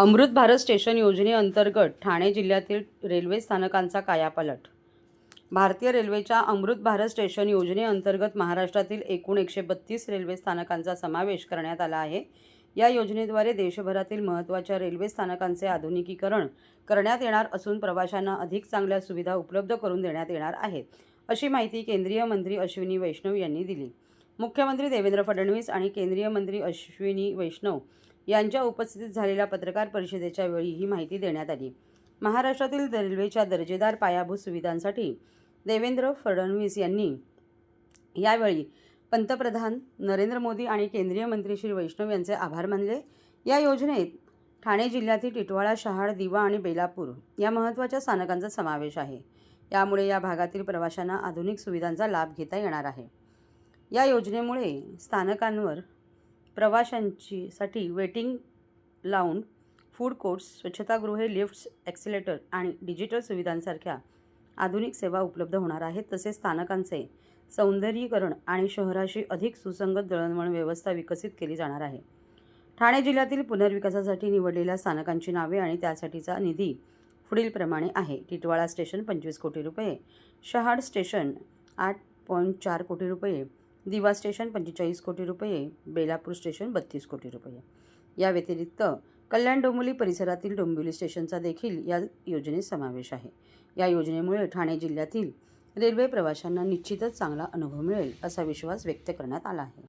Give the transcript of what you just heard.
Amrit Bharat station योजनेअंतर्गत ठाणे जिल्ह्यातील railway स्थानकांचा कायापालट. भारतीय रेल्वेच्या अमृत भारत स्टेशन योजनेअंतर्गत महाराष्ट्रातील एकूण एकशे बत्तीस रेल्वे स्थानकांचा समावेश करण्यात आला आहे. या योजनेद्वारे देशभरातील महत्त्वाच्या रेल्वे स्थानकांचे आधुनिकीकरण करण्यात येणार असून प्रवाशांना अधिक चांगल्या सुविधा उपलब्ध करून देण्यात येणार आहेत अशी माहिती केंद्रीय मंत्री अश्विनी वैष्णव यांनी दिली. मुख्यमंत्री देवेंद्र फडणवीस आणि केंद्रीय मंत्री अश्विनी वैष्णव यांच्या उपस्थितीत झालेल्या पत्रकार परिषदेच्या वेळी ही माहिती देण्यात आली. महाराष्ट्रातील रेल्वेच्या दर्जेदार पायाभूत सुविधांसाठी देवेंद्र फडणवीस यांनी यावेळी पंतप्रधान नरेंद्र मोदी आणि केंद्रीय मंत्री श्री वैष्णव यांचे आभार मानले. या योजनेत ठाणे जिल्ह्यातील टिटवाळा शहाड दिवा आणि बेलापूर या महत्त्वाच्या स्थानकांचा समावेश आहे. यामुळे या भागातील प्रवाशांना आधुनिक सुविधांचा लाभ घेता येणार आहे. या योजनेमुळे स्थानकांवर प्रवाशांची साठी वेटिंग लाऊन फूड कोर्ट्स स्वच्छतागृहे लिफ्ट्स ॲक्सिलेटर आणि डिजिटल सुविधांसारख्या आधुनिक सेवा उपलब्ध होणार आहेत. तसेच स्थानकांचे सौंदर्यीकरण आणि शहराशी अधिक सुसंगत दळणवळण व्यवस्था विकसित केली जाणार आहे. ठाणे जिल्ह्यातील पुनर्विकासासाठी निवडलेल्या स्थानकांची नावे आणि त्यासाठीचा निधी पुढीलप्रमाणे आहे. टिटवाळा स्टेशन पंचवीस कोटी रुपये शहाड स्टेशन आठ पॉईंट चार कोटी रुपये दिवा स्टेशन पंचेचाळीस कोटी रुपये बेलापूर स्टेशन बत्तीस कोटी रुपये. या व्यतिरिक्त कल्याण डोंबिवली परिसरातील डोंबिवली स्टेशनचा देखील या योजनेत समावेश आहे. या योजनेमुळे ठाणे जिल्ह्यातील रेल्वे प्रवाशांना निश्चितच चांगला अनुभव मिळेल असा विश्वास व्यक्त करण्यात आला आहे.